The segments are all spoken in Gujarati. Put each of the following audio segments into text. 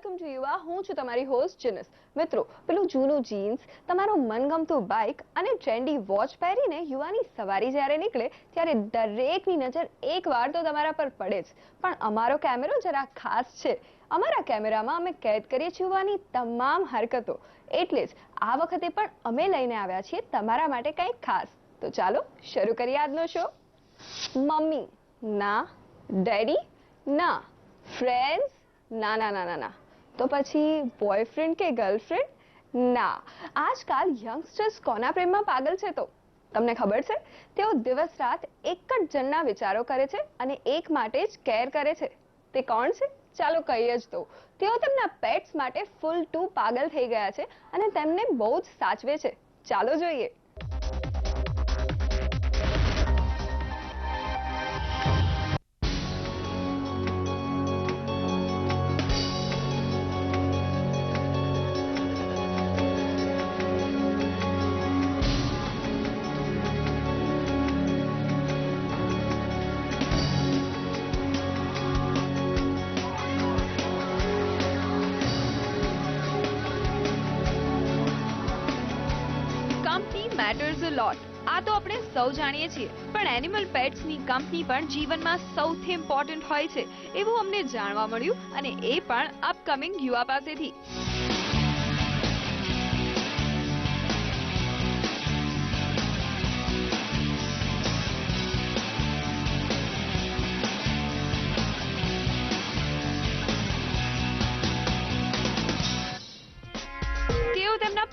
વેલકમ ટુ યુવા. હું છું તમારી હોસ્ટ જીનસ. મિત્રો, પેલું જૂનું જીન્સ તમારું મનગમતું બાઇક અને ટ્રેન્ડી વોચ પહેરીને યુવાની સવારી જ્યારે નીકળે, ત્યારે દરેકની નજર એકવાર તો તમારા પર પડે જ. પણ અમારો કેમેરો જરા ખાસ છે. અમારા કેમેરામાં અમે કેદ કરીએ છીએ યુવાની તમામ હરકતો. એટલે જ આ વખતે પણ અમે લઈને આવ્યા છીએ તમારા માટે કંઈક ખાસ. તો ચાલો, શરૂ કરીએ આજનો શો મમ્મી, ના, ડેડી, ના ફ્રેન્ડ્સ ના ના ના ના ના. તો પછી બોયફ્રેન્ડ કે ગર્લફ્રેન્ડ ના. આજકાલ યંગસ્ટર્સ કોના પ્રેમમાં પાગલ છે તો? તમને ખબર છે? તેઓ દિવસ રાત એક જ જણના વિચારો કરે છે અને એક માટે જ કેર કરે છે. તે કોણ છે? ચાલો કહીએ જ તો. તેઓ તેમના પેટ્સ માટે ફૂલ ટુ પાગલ થઈ ગયા છે અને તેમને બહુ જ સાચવે છે. ચાલો જોઈએ. મેટર્સ લોટ આ તો આપણે સૌ જાણીએ છીએ. પણ એનિમલ પેટ્સની કંપની પણ જીવનમાં સૌથી ઇમ્પોર્ટન્ટ હોય છે. એવું અમને જાણવા મળ્યું અને એ પણ અપકમિંગ યુવા પાસેથી.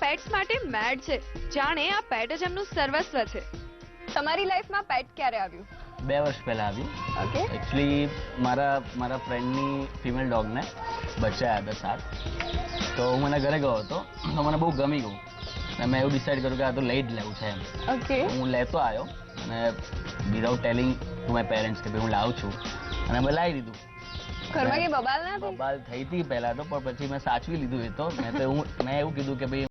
પેટ્સ માટે મેડ છે. જાણે આ પેટ જ એમનું સર્વસ્વ છે. તમારી લાઈફમાં પેટ ક્યારે આવ્યું? બે વર્ષ પહેલા આવી ઓકે એકચ્યુઅલી મારા મારા ફ્રેન્ડની ફિમેલ ડોગને બચ્ચા આવ્યા હતા સાત તો હું મને ઘરે ગયો હતો. તો મને બહુ ગમી ગયું. અને મેં એવું ડિસાઈડ કર્યું કે આ તો લઈ જ લેવું છે એમ. ઓકે હું લેતો આવ્યો. અને without telling to my parents કે ભાઈ હું લાવું છું. અને મેં લાવી દીધું. ઘરમાં ના બબાલ થઈ હતી પહેલા તો પણ પછી મેં સાચવી લીધું એ તો. મેં તો હું મેં એવું કીધું કે ભાઈ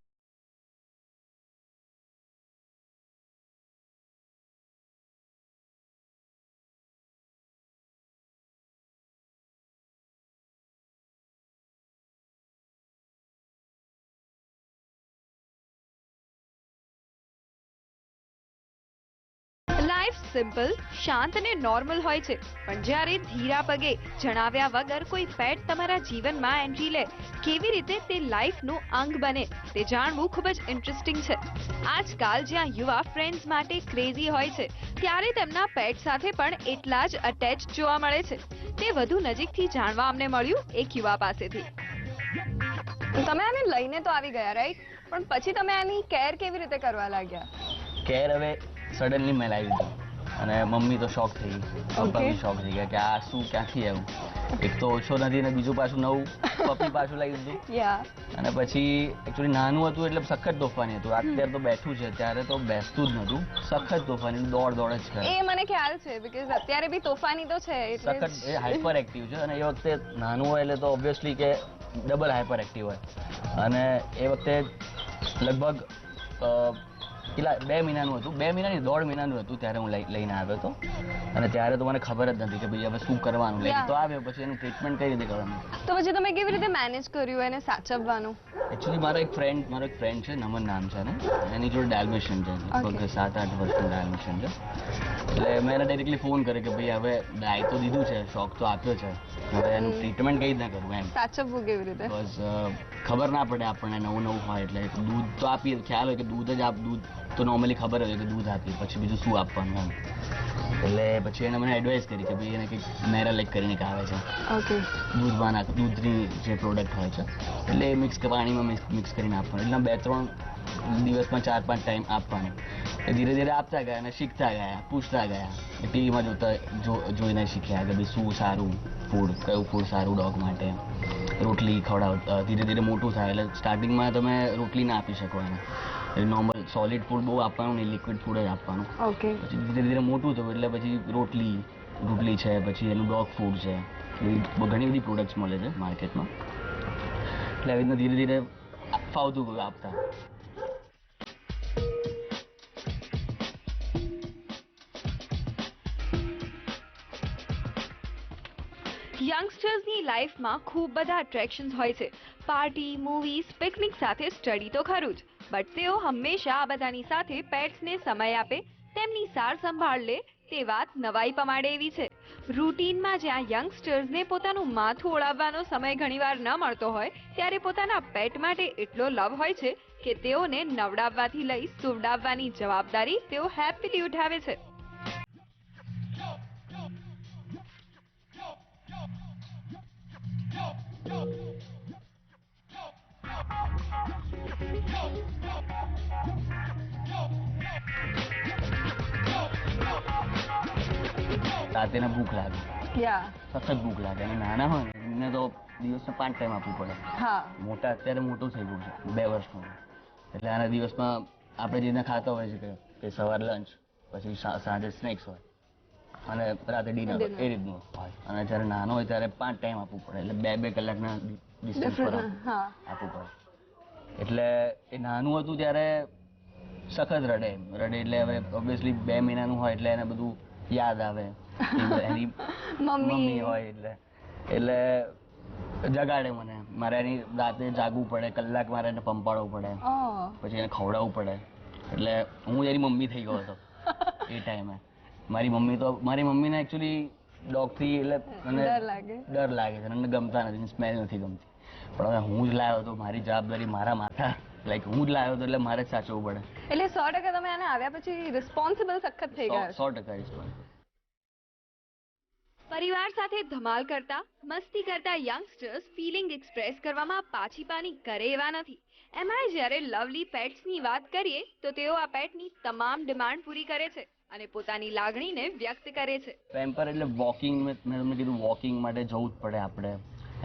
સિમ્પલ શાંત અને નોર્મલ હોય છે. પણ જ્યારે ધીરા પગે જણાવ્યા વગર કોઈ ફેટ તમારા જીવનમાં એન્ટ્રી લે કેવી રીતે તે લાઈફનું અંગ બને તે જાણવું ખૂબ જ ઇન્ટરેસ્ટિંગ છે. આજકાલ જ્યાં યુવા ફ્રેન્ડ્સ માટે ક્રેઝી હોય છે ત્યારે તેમના પેટ સાથે પણ એટલા જ અટેચ જોવા મળે છે. તે વધુ નજીકથી જાણવા અમને મળ્યું એક યુવા પાસેથી. તમે આને લઈને તો આવી ગયા રાઈટ પણ પછી તમે આની કેર કેવી રીતે કરવા લાગ્યા? કેર હવે સડનલી મેં લાવી દીધું. અને મમ્મી તો શોખ થઈ પપ્પા બી શોખ થઈ ગયા કે આ શું ક્યાંથી આવ્યું? એક તો ઓછો નથી ને બીજું પાછું નવું. પપ્પી પાછું લાવી દીધું અને પછી એકચુઅલી નાનું હતું એટલે સખત તોફાની હતું. અત્યારે તો બેઠું છે. ત્યારે તો બેસતું જ નહોતું. સખત તોફાની દોડ દોડ જ કરે. એ મને ખ્યાલ છે બીકોઝ અત્યારે બી તોફાની તો છે સખત એ હાઇપર એક્ટિવ છે. અને એ વખતે નાનું હોય એટલે તો ઓબ્વિયસલી કે ડબલ હાઇપર એક્ટિવ હોય. અને એ વખતે લગભગ અ, કેટલા બે મહિનાનું હતું. બે મહિનાની દોઢ મહિનાનું હતું ત્યારે હું લઈ- લઈને આવ્યો હતો. અને ત્યારે તો મને ખબર જ નથી કે ભાઈ હવે શું કરવાનું. લઈને તો આવ્યો પછી એનું ટ્રીટમેન્ટ કઈ રીતે કરવાનું? તો પછી તમે કેવી રીતે મેનેજ કર્યું એને સાચવવાનું? એકચ્યુઅલી મારો એક ફ્રેન્ડ મારો એક ફ્રેન્ડ છે નમન નામ છે ને એની જોડે ડાયલ્મેશન છે. લગભગ સાત આઠ વર્ષનું ડાયલ્મેશન છે. એટલે મેં એને ડાયરેક્ટલી ફોન કર્યો કે ભાઈ હવે ડાય તો દીધું છે શોખ તો આપ્યો છે. હવે એનું ટ્રીટમેન્ટ કઈ રીતના કરવું એમ. સાચવવું કેવી રીતે. બસ ખબર ના પડે આપણને નવું નવું હોય એટલે દૂધ તો આપીએ ખ્યાલ હોય કે દૂધ જ આપ દૂધ તો નોર્મલી ખબર હોય કે દૂધ આપીએ પછી બીજું શું આપવાનું એમ. એટલે પછી એને મને એડવાઇસ કરી કે ભાઈ એને કંઈક મેરાલેક કરીને આવે છે. ઓકે. દૂધમાં નાખ દૂધની જે પ્રોડક્ટ હોય છે. એટલે મિક્સ પાણીમાં મિક્સ કરીને આપવાનું. એટલે બે ત્રણ દિવસમાં ચાર પાંચ ટાઈમ આપવાનું. એ ધીરે ધીરે આપતા ગયા અને શીખતા ગયા પૂછતા ગયા. ટીવીમાં જોતા જોઈને શીખ્યા કે ભાઈ શું સારું ફૂડ કયું ફૂડ સારું ડોગ માટે. રોટલી ખવડાવ ધીરે ધીરે મોટું થાય. એટલે સ્ટાર્ટિંગમાં તમે રોટલી ના આપી શકો એને. એટલે નોર્મલ સોલિડ ફૂડ બહુ આપવાનું નહીં લિક્વિડ ફૂડ જ આપવાનું. ઓકે પછી ધીરે ધીરે મોટું થયું એટલે પછી રોટલી રોટલી છે પછી એનું ડોગ ફૂડ છે. ઘણી બધી પ્રોડક્ટ્સ મળે છે માર્કેટમાં એટલે આવી રીતના ધીરે ધીરે ફાવતું ગયું આપતા. યંગસ્ટર્સની લાઈફમાં ખૂબ બધા અટ્રેક્શન્સ હોય છે. પાર્ટી મૂવીઝ પિકનિક સાથે સ્ટડી તો ખરું જ. બટ તેઓ હંમેશા આ બધાની સાથે પેટ્સને સમય આપે, તેમની સાર સંભાળ લે, તે વાત નવાઈ પમાડે એવી છે. રૂટીનમાં જ્યાં યંગસ્ટર્સને પોતાનું માથું ઓળાવવાનો સમય ઘણીવાર ન મળતો હોય, ત્યારે પોતાના પેટ માટે એટલો લવ હોય છે કે તેઓને નવડાવવાથી લઈ સુવડાવવાની જવાબદારી તેઓ હેપીલી ઉઠાવે છે. રાતે ને ભૂખ લાગે. ક્યાં સખત ભૂખ લાગે અને નાના હોય ને એમને તો દિવસને પાંચ ટાઈમ આપવું પડે. હા. મોટા અત્યારે મોટું થઈ ગયું છે બે વર્ષનું. એટલે આના દિવસમાં આપણે જેને ખાતા હોય છે કે સવાર લંચ પછી સાંજે સ્નેક્સ હોય. અને રાતે ડિનર એ રીતનું હોય. અને જ્યારે નાનો હોય ત્યારે પાંચ ટાઈમ આપવું પડે. એટલે બે બે કલાકના ડિસ્ટન્સ પર આપવું પડે. એટલે એ નાનું હતું ત્યારે સખત રડે રડે એટલે હવે ઓબ્વિયસલી બે મહિનાનું હોય એટલે એને બધું યાદ આવે. એની મમ્મી. મમ્મી હોય એટલે. એટલે જગાડે મને. મારે એની રાતે જાગવું પડે. કલાક મારે એને પંપાડવું પડે. પછી એને ખવડાવવું પડે. એટલે હું એની મમ્મી થઈ ગયો હતો. એ ટાઈમે મારી મમ્મી તો મારી મમ્મીને એકચ્યુઅલી ડોગથી એટલે મને ડર લાગે. છે. મને ગમતા નથી સ્મેલ નથી ગમતી. પણ હવે હું જ લાવ્યો તો મારી જવાબદારી મારા માથા. લાઈક હું જ લાવ્યો તો એટલે મારે જ સાચવવું પડે. એટલે સો ટકા તમે આને આવ્યા પછી રિસ્પોન્સિબલ સખત થઈ ગયા સો- ટકા. પરિવાર સાથે ધમાલ કરતા મસ્તી કરતા યંગસ્ટર્સ ફિલિંગ એક્સપ્રેસ કરવામાં પાછી પાની કરે એવા નથી. એમાંય જ્યારે લવલી પેટ્સની વાત કરીએ તો તેઓ આ પેટની તમામ ડિમાન્ડ પૂરી કરે છે. અને પોતાની લાગણીને વ્યક્ત કરે છે. પેમ્પર એટલે વોકિંગ મેં મેં તમને કીધું વોકિંગ માટે જવું જ પડે આપણે.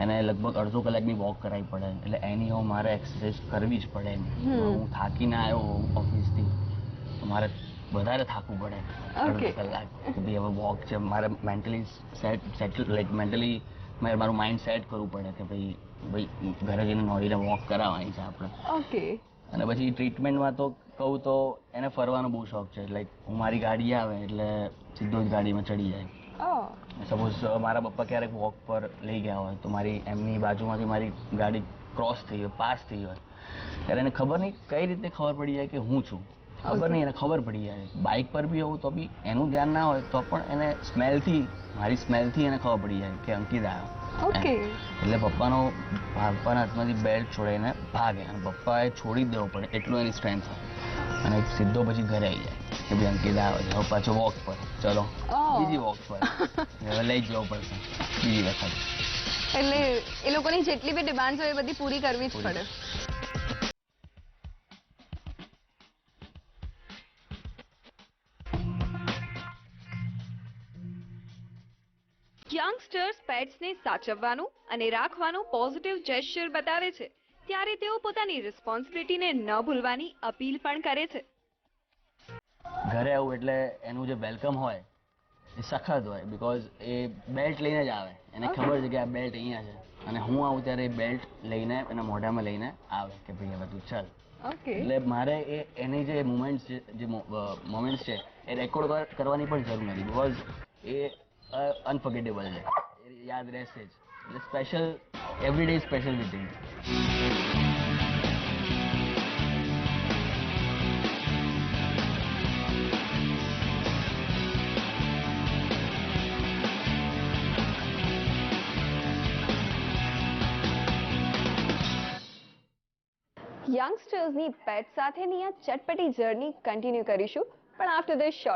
એને લગભગ અડધો કલાકની વોક કરાવી પડે. એટલે એની હું મારે એક્સરસાઇઝ કરવી જ પડે હું થાકીને આવ્યો ઓફિસથી તો મારે વધારે થાકવું પડે. અડધો કલાક. સુધી ભાઈ હવે વોક છે. મારે mentally set settle like mentally મારે મારું માઇન્ડ સેટ કરવું પડે કે ભાઈ ભાઈ ઘરે જઈને નોડીને વોક કરાવવાની છે આપણે. ઓકે અને પછી ટ્રીટમેન્ટમાં તો કહું તો એને ફરવાનો બહુ શોખ છે. લાઈક હું મારી ગાડી આવે એટલે સીધો જ ગાડીમાં ચડી જાય. સપોઝ મારા પપ્પા ક્યારેક વોક પર લઈ ગયા હોય તો મારી એમની બાજુમાંથી મારી ગાડી ક્રોસ થઈ હોય પાસ થઈ હોય. ત્યારે એને ખબર નહીં કઈ રીતે ખબર પડી જાય કે હું છું. ખબર નહીં એને ખબર પડી જાય. બાઇક પર બી હોઉં તો બી એનું ધ્યાન ના હોય તો પણ એને સ્મેલથી મારી સ્મેલથી એને ખબર પડી જાય કે અંકિત આવ્યો ઓકે એટલે પપ્પાનો પપ્પાના હાથમાંથી બેલ્ટ છોડાઈને ભાગે. અને પપ્પાએ છોડી દેવો પડે. એટલું એની સ્ટ્રેન્થ હોય. અને સીધો પછી ઘરે આવી જાય. કે ભાઈ અંકિત આવે છે. પાછો વોક પર. ચલો. બીજી વોક પર. હવે લઈ જવો પડશે. બીજી વખત. એટલે એ લોકોની જેટલી બી ડિમાન્ડ હોય એ બધી પૂરી કરવી જ પડે યંગસ્ટર્સ પેટ્સને સાચવવાનું અને રાખવાનું પોઝિટિવ જેસ્ચર બતાવે છે. ત્યારે તેઓ પોતાની રિસ્પોન્સિબિલિટીને ન ભૂલવાની અપીલ પણ કરે છે. ઘરે આવું એટલે એનું જે વેલકમ હોય એ સખત હોય બિકોઝ એ બેલ્ટ લઈને જ આવે. એને ખબર છે કે આ બેલ્ટ અહીંયા છે. અને હું આવું ત્યારે એ બેલ્ટ લઈને એના મોઢામાં લઈને આવે કે ભાઈ હવે તું ચાલ. ઓકે એટલે મારે એ એની જે મુમેન્ટ્સ છે જે મોમેન્ટ્સ છે એ રેકોર્ડ કરવાની પણ જરૂર નથી બિકોઝ એ અનફર્ગેટેબલ છે. યાદ રહેશે જ. એટલે special every day special with him યંગસ્ટર્સની પેટ સાથેની આ ચટપટી જર્ની કન્ટિન્યુ કરીશું પણ આફ્ટર ધીસ શોર્ટ